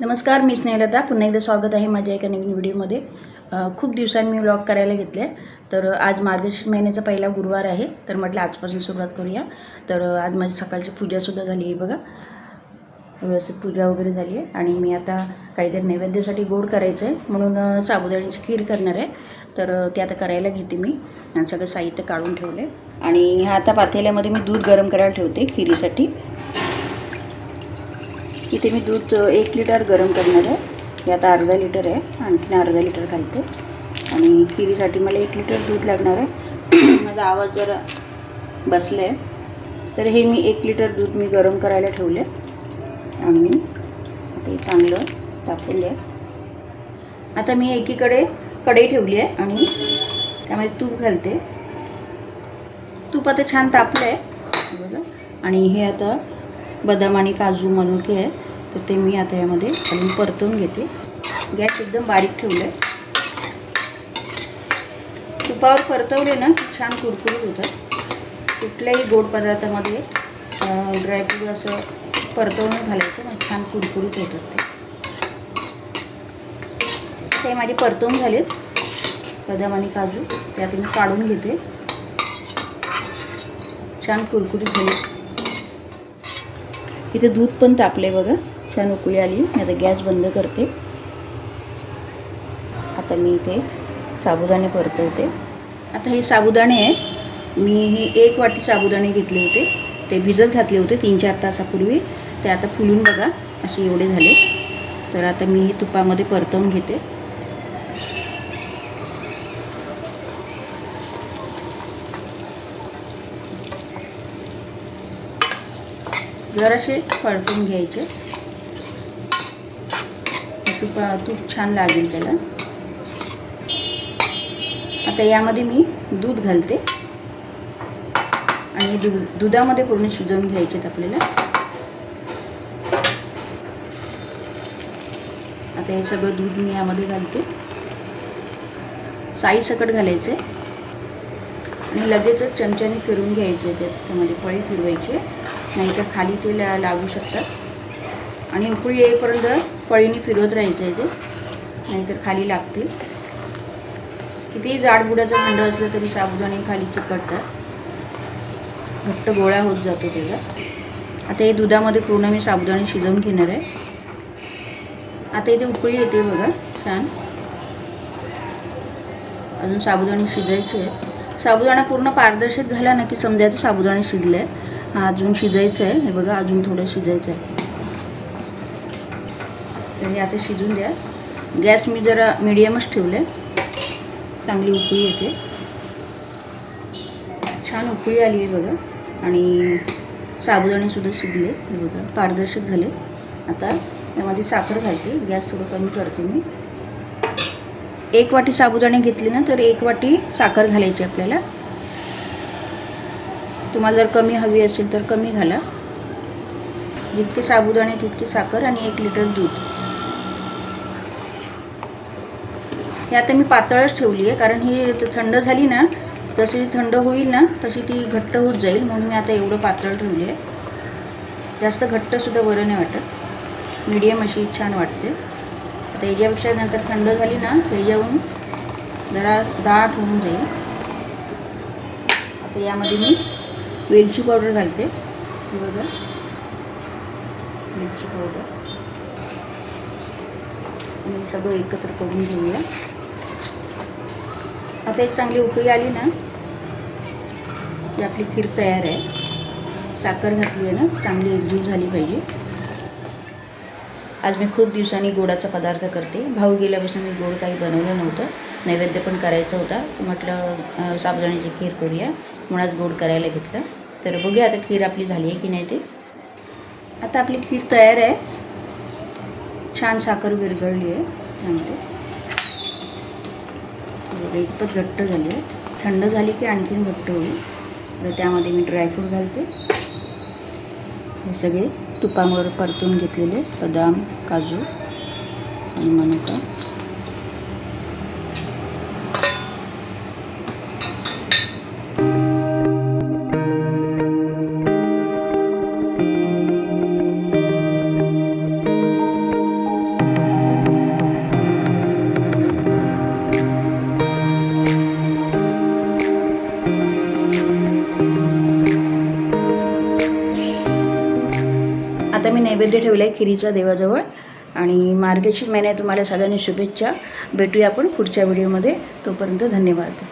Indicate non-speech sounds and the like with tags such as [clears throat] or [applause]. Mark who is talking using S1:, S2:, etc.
S1: नमस्कार मी स्नेहलता. पुन्हा एकदा स्वागत आहे माझ्या एका नवीन व्हिडिओमध्ये. खूप दिवसांनी मी ब्लॉग करायला घेतले तर आज मार्गशीर्ष महिन्याचा पहिला गुरुवार आहे. तर म्हटलं आजपासून सुरुवात करूया. तर आज माझी सकाळची पूजासुद्धा झाली आहे बघा. व्यवस्थित पूजा वगैरे झाली आहे. आणि मी आता काहीतरी नैवेद्यासाठी गोड करायचं आहे म्हणून साबुदाण्याची खीर करणार आहे. तर ते आता करायला घेते मी. आणि सगळं साहित्य काढून ठेवले आणि ह्या आता पातेल्यामध्ये मी दूध गरम करायला ठेवते खिरीसाठी. इथे मी दूध एक लिटर गरम करणार आहे. हे आता अर्धा लिटर आहे. आणखीन अर्धा लिटर घालते. आणि खिरीसाठी मला एक लिटर दूध लागणार आहे. [clears throat] माझा आवाज जरा बसला आहे तर हे मी एक लिटर दूध मी गरम करायला ठेवले आणि ते चांगलं तापून द्या. आता मी एकीकडे कढई ठेवली आहे आणि त्यामध्ये तूप घालते. तूप आता छान तापलं आहे बघा. आणि हे आता बदाम आणि काजू मनुके आहे. तर ते मी आता यामध्ये घालून परतून घेते. गॅस एकदम बारीक ठेवलं आहे तुपावर परतवले ना छान कुरकुरीत होतात. कुठल्याही गोड पदार्थामध्ये ड्रायफ्रूट असं परतवून घालायचं ना छान कुरकुरीत होतात ते. ते माझे परतवून झालेत. बदाम आणि काजू त्यात मी काढून घेते. छान कुरकुरीत झाले इथे दूध पण तापले बघा. छान उकळी आली मी आता गॅस बंद करते. आता मी इथे साबुदाणे परतवते. आता हे साबुदाणे आहे मी ही एक वाटी साबुदाणे घेतले होते. ते भिजत घातले होते तीन चार तासापूर्वी. ते आता फुलून बघा असे एवढे झाले. तर आता मी हे तुपामध्ये परतवून घेते. जरासे परतून घ्यायचे. तुपा तूप छान लागेल त्याला. आता यामध्ये मी दूध घालते. आणि दूध दुधामध्ये पूर्ण शिजवून घ्यायचे आहेत आपल्याला. आता हे सगळं दूध मी यामध्ये घालते. साई सकट घालायचे. आणि लगेचच चमच्याने फिरून घ्यायचे त्यामध्ये पळी नाही नाहीतर खाली ते लागू शकतात. आणि उकळी येईपर्यंत पळीने फिरवत राहायचं आहे ते. नाहीतर खाली लागतील. कितीही जाडबुडाचं भांड असलं तरी साबुदाणे खाली चिकटतात. घट्ट गोळा होत जातो त्याचा. आता हे दुधामध्ये पूर्ण मी साबुदाणे शिजवून घेणार आहे. आता इथे उकळी येते बघा छान. अजून साबुदाणे शिजायचे आहे साबुदाणा पूर्ण पारदर्शक झाला ना की समजायचं साबुदाणे शिजलं आहे हा अजून शिजायचं आहे. हे बघा अजून थोडं शिजायचं आहे. तर हे आता शिजून द्या. गॅस मी जरा मिडियमच आहे चांगली उकळी येते. छान उकळी आली आहे बघा. आणि साबुदाणेसुद्धा शिजले. हे बघा पारदर्शक झाले. आता यामध्ये साखर घालते. गॅस थोडं कमी करते मी. एक वाटी साबुदाणे घेतले ना तर एक वाटी साखर घालायची आपल्याला. तुम्हाला जर कमी हवी असेल तर कमी घाला. जितके साबुदाणे तितकी साखर आणि एक लिटर दूध. हे आता मी पातळच ठेवली आहे कारण ही थंड झाली ना तशी थंड होईल ना तशी ती घट्ट होत जाईल म्हणून मी आता एवढं पातळ ठेवली आहे. जास्त घट्टसुद्धा बरं नाही वाटत. मीडियम अशी छान वाटते. आता याच्यापेक्षा नंतर थंड झाली ना त्याच्याहून जरा दाट होऊन जाईल. आता यामध्ये मी वेलची पावडर घालते. बघा. वेलची पावडर. आणि सगळं एकत्र करून घेऊया. आता एक चांगली उकळी आली ना की आपली खीर तयार आहे. साखर घातली आहे ना चांगली एकजूट झाली पाहिजे. आज मी खूप दिवसांनी गोडाचा पदार्थ करते. भाऊ गेल्यापासून मी गोड काही बनवलं नव्हतं. नैवेद्य पण करायचा होता. तर म्हटलं अं, साबुदाण्याची खीर करूया. म्हणून आज गोड करायला घेतलं. तर बघूया आता खीर आपली झाली आहे की नाही ते. आता आपली खीर तयार आहे. छान साखर विरघळली आहे. त्यामध्ये बघा, इतपत घट्ट झाली आहे थंड झाली की आणखीन घट्ट होईल. तर त्यामध्ये मी ड्रायफ्रूट घालते. हे सगळे तुपावर परतून घेतलेले बदाम काजू आणि मनुका. नैवेद्य ठेवला आहे खिरीचा देवाजवळ. आणि मार्गशीर महिन्यात तुम्हाला सगळ्यांनी शुभेच्छा. भेटूया आपण पुढच्या व्हिडिओमध्ये. तोपर्यंत धन्यवाद.